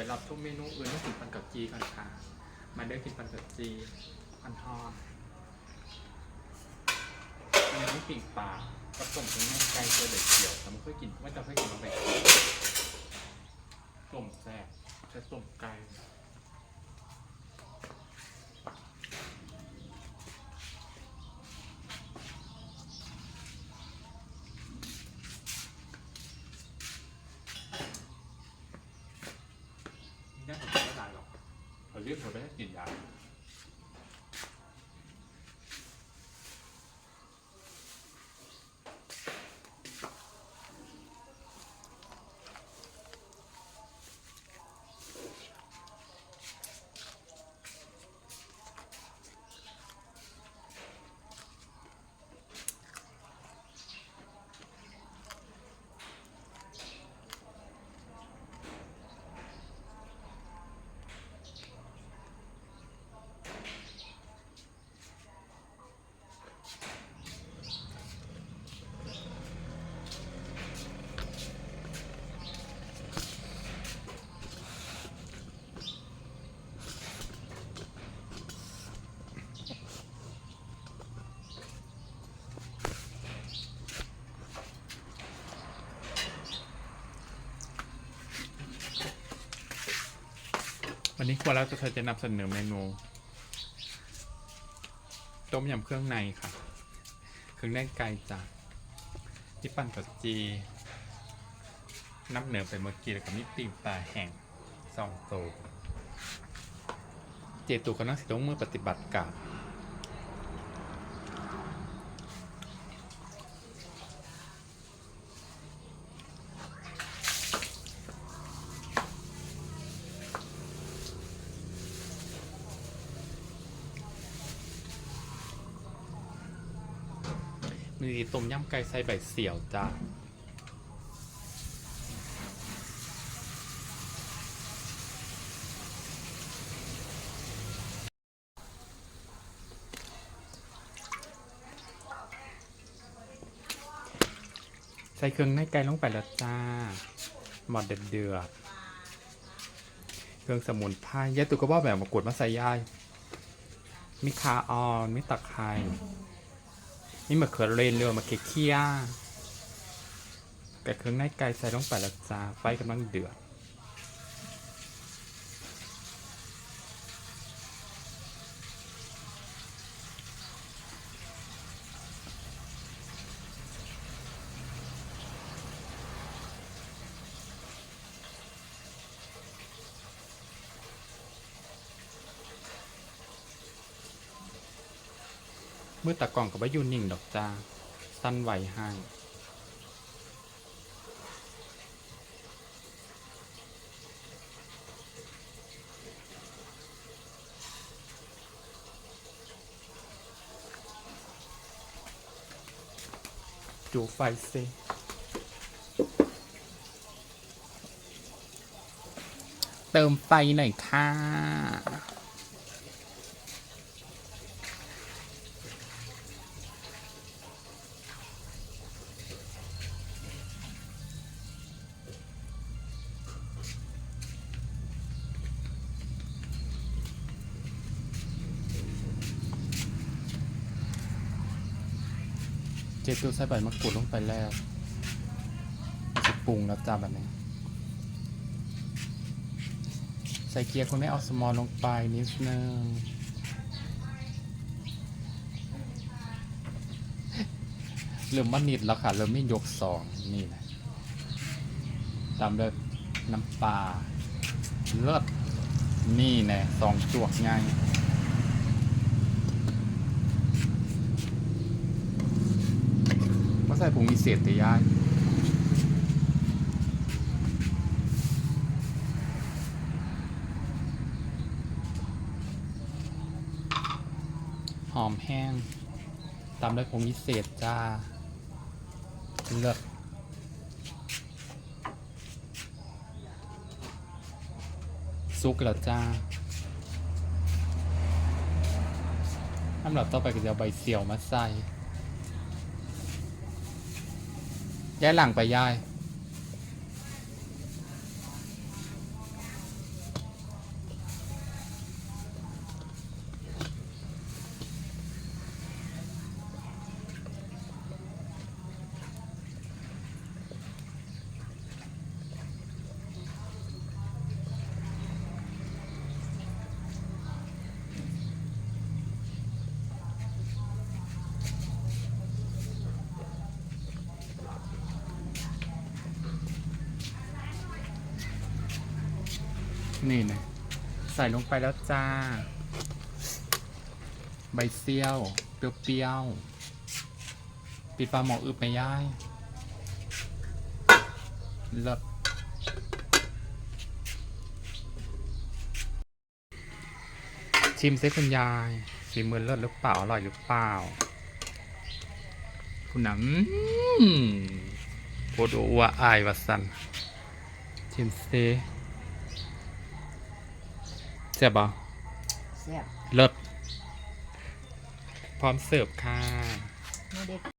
ไปรับทุกเมนูอื่นต้องกินปันกับจีกันค่ะ มาเด้อกินปันกับจีอันทอดอันนี้ปิ่งปลาผสมกับแม่ไก่ตัวเด็กเขียวแต่ไม่เคยกินไม่จะเคยกินมาแบบต้มแซ่บใช้ต้มไก่ เราเรียกผมไม่ได้กินยา วันนี้ครัวเราจะเธอจะนำเสนอเมนู ต้มยำเครื่องในค่ะ เครื่องแนไก่จากที่ปั่นกับจี น้ำเหนือไปเมื่อกี้แล้วก็มีปีงปลาแห้งสองตัวเจตุก็นั่งสิลงเมื่อปฏิบัติการ มีต้มยำไก่ใส่ใบเสี่ยวจ้าใส่เครื่องในไก่ลงไปแล้วจ้า หมอดเดือดเดือดเครื่องสมุนไพรยายตุกก็บอกแบบมากรูดมาใส่ยาย มีคาออน มีตะไคร้ มีมะเขือเรนเรือมะเขือเคียแต่เครื่องในไก่ใส่ลงไปแล้วจ้าไฟกำลังเดือด มื่อตะกล่องกับว่ายูนิ่งดอกจ้า สั้นไหวให้จูไฟเซเติมไฟหน่อยค่ะ จตูใส่ใบมะกรูดลงไปแล้วจะปรุงแล้วจ้าแบบนี้ ใส่เกียร์คุณไม่เอาสมอลลงไปนิดนึงเริ่มมันนิดแล้วค่ะเริ่มไม่ยกสองนี่นะตามด้วยน้ำปลาเลือดนี่แน่สองจวกง่าย ใส่ผงมีเศษแต่ยายหอมแห้ง ตามด้วยผงวิเศษจ้าเลิศซุกแล้วจ้าลำดับต่อไปก็จะเอาใบเสี่ยวมาใส่ ย้ายหลังไปย้าย นี่นะใส่ลงไปแล้วจ้า ใบเซี่ยว เปรี้ยวๆปิดปลาหมออึบไปย่ายเลิศชิมซิคุณยายฝีมือเลิศหรือเปล่า อร่อยหรือเปล่า คุณหน้ำโคตรอัวอายวัสันชิมซิ เจ็บปะแซ่บเลิศพร้อมเสิร์ฟค่ะ ไม่ได้